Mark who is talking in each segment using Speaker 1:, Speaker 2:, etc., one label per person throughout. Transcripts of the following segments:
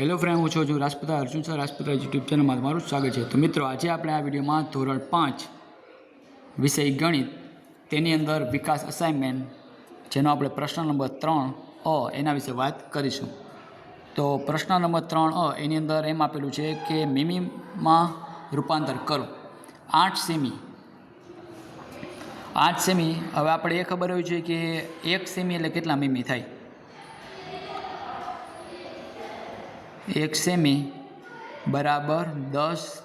Speaker 1: Hello friend હું છું છું રાજપુતા. અર્જુન સર રાજપુતા યુટ્યુબ ચેનલમાં તમારું સ્વાગત છે. તો મિત્રો, આજે આપણે આ વિડીયોમાં ધોરણ પાંચ વિષય ગણિત, તેની અંદર વિકાસ અસાઇનમેન્ટ જેનો આપણે પ્રશ્ન નંબર ત્રણ અ એના વિશે વાત કરીશું. તો પ્રશ્ન નંબર ત્રણ અ એની અંદર એમ આપેલું છે કે મિમીમાં રૂપાંતર કરો. આઠ સેમી. આઠ સેમી. હવે આપણે એ ખબર હોવી છે કે એક સેમી એટલે કેટલા મિમી થાય? એક સેમી બરાબર દસ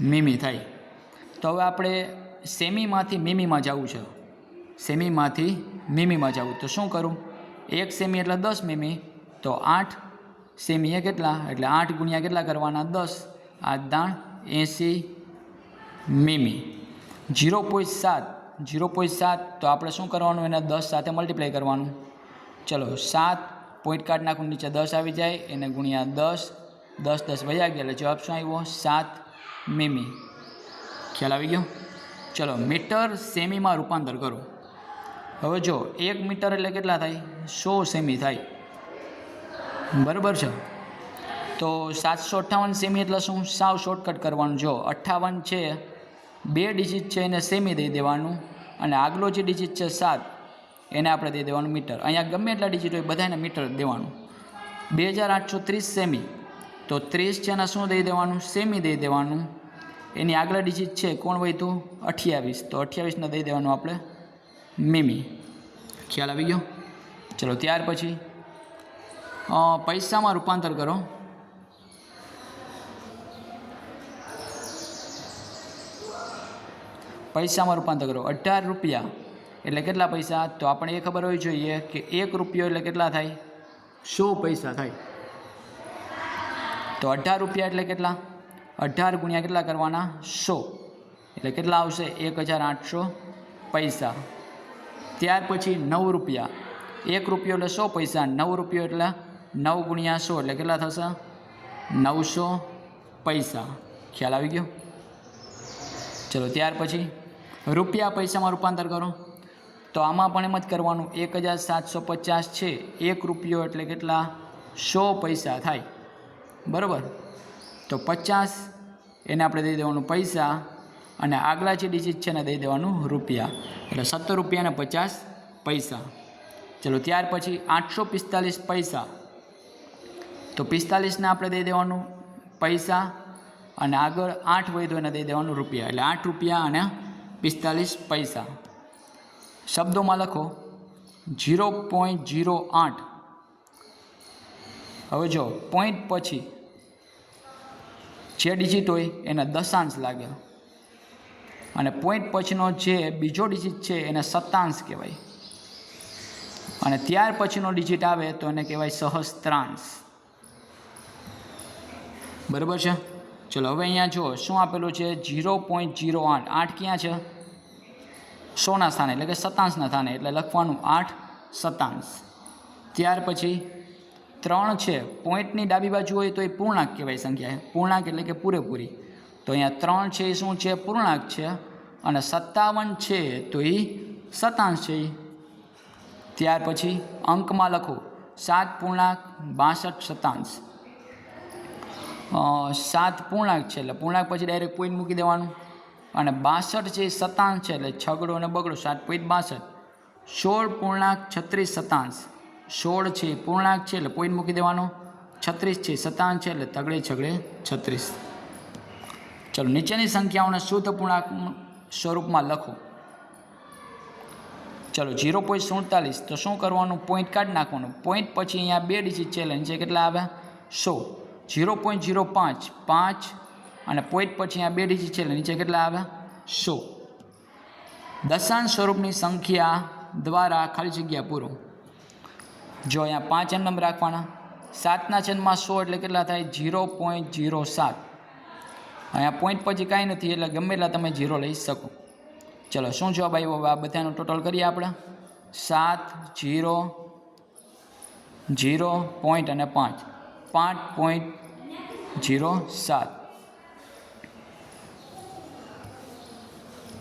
Speaker 1: મીમી થાય. તો હવે આપણે સેમીમાંથી મીમીમાં જવું છે. સેમીમાંથી મીમીમાં જવું. તો શું કરું? એક સેમી એટલે દસ મીમી. તો આઠ સેમી એ કેટલા? એટલે આઠ ગુણ્યા કેટલા કરવાના? દસ. આઠ દાણ એંસી મીમી. જીરો પોઈન્ટ સાત. જીરો પોઈન્ટ સાત. તો આપણે શું કરવાનું? એને દસ સાથે મલ્ટીપ્લાય કરવાનું. ચલો, સાત પોઈન્ટ કાર્ડ નાખું, નીચે દસ આવી જાય, એને ગુણ્યા દસ દસ દસ વયા ગયા. એટલે જવાબ શું આવ્યો? સાત મીમી. ખ્યાલ આવી ગયો? ચલો, મીટર સેમીમાં રૂપાંતર કરો. હવે જો, એક મીટર એટલે કેટલા થાય? સો સેમી થાય. બરાબર છે? તો સાતસો અઠ્ઠાવન સેમી એટલે શું? સાવ શોર્ટકટ કરવાનું. જો, અઠ્ઠાવન છે, બે ડિજિટ છે એને સેમી દઈ દેવાનું. અને આગલો જે ડિજિટ છે, સાત. એને આપણે દઈ દેવાનું મીટર. અહીંયા ગમે એટલા ડિજિટ હોય બધાને મીટર દેવાનું. બે હજાર આઠસો ત્રીસ સેમી તો ત્રીસ છે એના શું દઈ દેવાનું? સેમી દઈ દેવાનું. એની આગલા ડિજિટ છે કોણ વહીતું અઠ્યાવીસ. તો અઠ્યાવીસને દઈ દેવાનું આપણે મીમી. ખ્યાલ આવી ગયો? ચલો, ત્યાર પછી પૈસામાં રૂપાંતર કરો. પૈસામાં રૂપાંતર કરો. અઢાર રૂપિયા. એટલે કેટલા પૈસા? તો આપણે એ ખબર હોવી જોઈએ કે એક રૂપિયો એટલે કેટલા થાય? સો પૈસા થાય. તો અઢાર રૂપિયા એટલે કેટલા? અઢાર ગુણ્યા કેટલા કરવાના? સો. એટલે કેટલા આવશે? એક હજાર આઠસો પૈસા. ત્યાર પછી નવ રૂપિયા. એક રૂપિયો એટલે સો પૈસા નવ રૂપિયો એટલે નવ ગુણ્યા સો. એટલે કેટલા થશે? નવસો પૈસા. ખ્યાલ આવી ગયો? ચલો ત્યાર પછી રૂપિયા પૈસામાં રૂપાંતર કરો. તો આમાં પણ એમ જ કરવાનું. એક હજાર સાતસો પચાસ છે. એક રૂપિયો એટલે કેટલા? સો પૈસા થાય. બરાબર? તો પચાસ, એને આપણે દઈ દેવાનું પૈસા અને આગલા જે ડિજિટ છે એને દઈ દેવાનું રૂપિયા. એટલે સત્તર રૂપિયા પચાસ પૈસા. ચલો, ત્યાર પછી આઠસો પિસ્તાલીસ પૈસા. તો પિસ્તાલીસને આપણે દઈ દેવાનું પૈસા અને આગળ આઠ વૈધો એને દઈ દેવાનું રૂપિયા. એટલે આઠ રૂપિયા અને પિસ્તાલીસ પૈસા. શબ્દોમાં લખો. જીરો પોઈન્ટ જીરો આઠ. હવે જો, પોઈન્ટ પછી જે ડિજિટ હોય એને દશાંશ લાગે. અને પોઈન્ટ પછીનો જે બીજો ડિજિટ છે એને સત્તાંશ કહેવાય. અને ત્યાર પછીનો ડિજિટ આવે તો એને કહેવાય સહસ્ત્રાંશ. બરાબર છે? ચલો, હવે અહીંયા જુઓ શું આપેલું છે? જીરો પોઈન્ટ જીરો આઠ. આઠ ક્યાં છે? સોના સ્થાને એટલે કે સતાંશના સ્થાને એટલે લખવાનું આઠ સતાંશ ત્યાર પછી ત્રણ છે, પોઈન્ટની ડાબી બાજુ હોય તો એ પૂર્ણાંક કહેવાય સંખ્યા પૂર્ણાંક એટલે કે પૂરેપૂરી. તો અહીંયા ત્રણ છે એ શું છે, પૂર્ણાંક છે અને સત્તાવન છે તો એ સતાંશ છે. ત્યાર પછી અંકમાં લખો, સાત પૂર્ણાંક, બાસઠ સતાંશ સાત પૂર્ણાંક છે એટલે પૂર્ણાંક પછી ડાયરેક્ટ પોઈન્ટ મૂકી દેવાનું. અને બાસઠ છે એ છે, એટલે છગડો અને બગડો, સાત પોઈન્ટ બાસઠ. સોળ પૂર્ણાંક છત્રીસ સતાંશ સોળ છે પૂર્ણાંક છે, એટલે પોઈન્ટ મૂકી દેવાનો. છત્રીસ છે સતાંશ છે, એટલે તગડે છગડે છત્રીસ. ચલો, નીચેની સંખ્યાઓને શુદ્ધ પૂર્ણાંક સ્વરૂપમાં લખો. ચલો જીરો પોઈન્ટ સુડતાલીસ. તો શું કરવાનું? પોઈન્ટ કાઢી નાખવાનું. પોઈન્ટ પછી અહીંયા બે ડિજિટ છે એટલે નીચે કેટલા આવે સો. જીરો પોઈન્ટ જીરો પાંચ. પાંચ અને પોઈન્ટ પછી અહીંયા બે ડિજિટ છે એટલે નીચે કેટલા આવે? સો. દશાંશ સ્વરૂપની સંખ્યા દ્વારા ખાલી જગ્યા પૂરો. જો અહીંયા પાંચ એમ રાખવાના. સાતના છંદમાં સો એટલે કેટલા થાય? જીરો પોઈન્ટ જીરો સાત. અહીંયા પોઈન્ટ પછી કાંઈ નથી એટલે ગમે એટલા તમે જીરો લઈ શકો. ચલો, શું જવાબ આવ્યો? આ બધાનું ટોટલ કરીએ આપણે. સાત જીરો જીરો પોઈન્ટ અને પાંચ. પાંચ પોઈન્ટ જીરો સાત.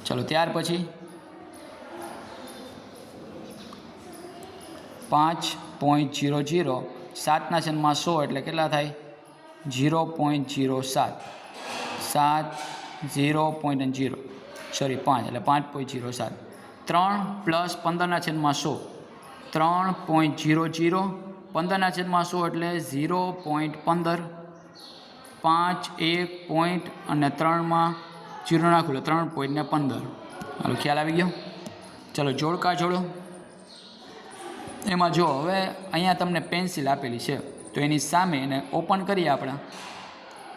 Speaker 1: ચલો, ત્યાર પછી પાંચ પોઈન્ટ જીરો જીરો સાતના છેદમાં સો એટલે કેટલા થાય? ઝીરો પોઈન્ટ ઝીરો સાત. સાત ઝીરો પોઈન્ટ ઝીરો સોરી પાંચ એટલે પાંચ પોઈન્ટ જીરો સાત. ત્રણ પ્લસ પંદરના છેદમાં સો. ત્રણ પોઈન્ટ જીરો જીરો પંદરના છેદમાં સો એટલે ઝીરો પોઈન્ટ પંદર. પાંચ એક પોઈન્ટ અને ત્રણમાં જીરો નાખું એટલે ત્રણ પોઈન્ટને પંદર. હાલો, ખ્યાલ આવી ગયો? ચલો, જોડકા જોડો. એમાં જો, હવે અહીંયા તમને પેન્સિલ આપેલી છે, તો એની સામે એને ઓપન કરીએ આપણે.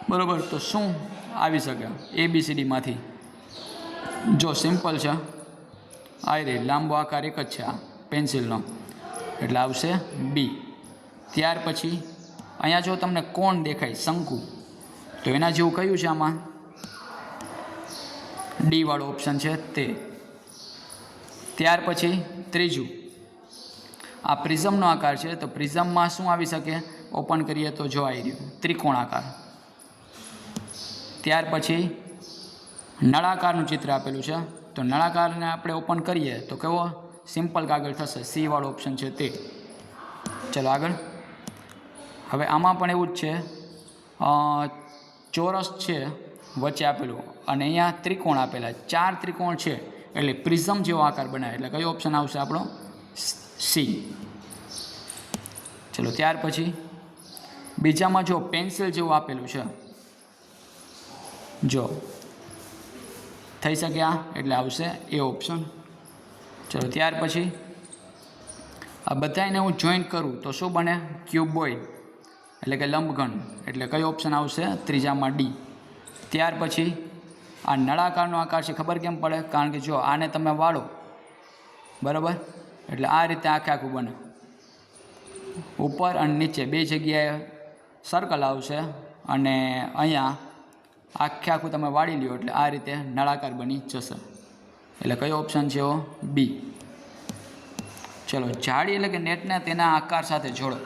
Speaker 1: બરાબર, તો શું આવી શકે? એ બી સી ડીમાંથી જો સિમ્પલ છે. આ રે લાંબો આકાર એક જ છે આ પેન્સિલનો એટલે આવશે બી ત્યાર પછી, અહીંયા જો તમને કોણ દેખાય, શંકુ, તો એના જેવું કયું છે આમાં? ડી વાળો ઓપ્શન છે તે. ત્યાર પછી ત્રીજું. આ પ્રિઝમનો આકાર છે, તો પ્રિઝમમાં શું આવી શકે? ઓપન કરીએ તો જો આવી રહ્યું. ત્રિકોણ આકાર ત્યાર પછી નળાકારનું ચિત્ર આપેલું છે, તો નળાકારને આપણે ઓપન કરીએ તો કેવો? સિમ્પલ કાગળ થશે. સી વાળો ઓપ્શન છે તે. ચલો આગળ. હવે આમાં પણ એવું જ છે. ચોરસ છે વચ્ચે આપેલું. અને અહીંયા ત્રિકોણ આપેલા ચાર ત્રિકોણ છે. એટલે પ્રિઝમ જેવો આકાર બનાવે. એટલે કયો ઓપ્શન આવશે આપણો? સી. ચલો, ત્યાર પછી બીજામાં જો પેન્સિલ જેવું આપેલું છે. જો. થઈ શકે આ? એટલે આવશે એ ઓપ્શન. ચલો, ત્યાર પછી આ બધાને હું જોઈન્ટ કરું તો શું બને? ક્યુબોઇડ. એટલે કે લંબઘન એટલે કયો ઓપ્શન આવશે? ત્રીજામાં ડી. ત્યાર પછી આ નળાકારનો આકાર છે, ખબર કેમ પડે? કારણ કે જો આને તમે વાળો, બરાબર? એટલે આ રીતે આખે આખું બને. ઉપર અને નીચે બે જગ્યાએ સર્કલ આવશે અને અહીંયા આખે આખું તમે વાળી લ્યો એટલે આ રીતે નળાકાર બની જશે. એટલે કયો ઓપ્શન છે એવો? બી ચલો જાળી એટલે કે નેટને તેના આકાર સાથે જોડો.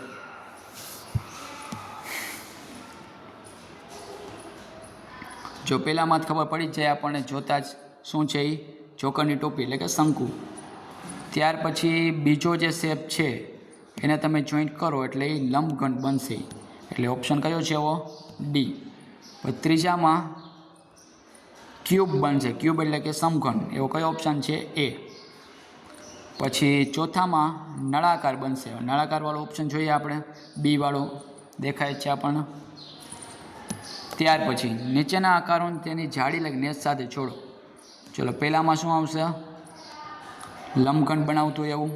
Speaker 1: જો પહેલાંમાં જ ખબર પડી જાય આપણને જોતાં જ શું છે એ જોકરની ટોપી એટલે કે શંકુ. ત્યાર પછી બીજો જે શેપ છે, એને તમે જોઈન્ટ કરો એટલે એ લંબઘંટ બનશે. એટલે ઓપ્શન કયો છે એવો? ડી ત્રીજામાં ક્યુબ બનશે. ક્યુબ એટલે કે સમઘન. એવો કયો ઓપ્શન છે? એ પછી ચોથામાં નળાકાર બનશે. નળાકારવાળો ઓપ્શન જોઈએ આપણે. બીવાળો દેખાય છે આપણને. ત્યાર પછી નીચેના આકારોને તેની જાડી લઈ નેસ સાથે છોડો. ચલો, પહેલામાં શું આવશે? લંબઘન બનાવતું હોય એવું?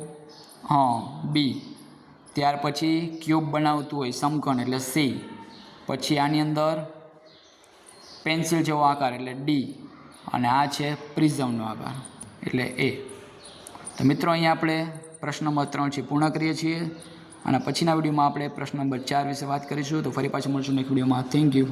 Speaker 1: હા, બી. ત્યાર પછી ક્યુબ બનાવતું હોય સમઘન એટલે સી. પછી આની અંદર પેન્સિલ જેવો આકાર એટલે ડી. અને આ છે પ્રિઝમનો આકાર એટલે એ. તો મિત્રો, અહીંયા આપણે પ્રશ્ન નંબર ત્રણ છે, પૂર્ણ કરીએ છીએ. અને પછીના વિડીયોમાં આપણે પ્રશ્ન નંબર ચાર વિશે વાત કરીશું. તો ફરી પાછું મળશું નેક્સ્ટ વિડીયોમાં. Thank you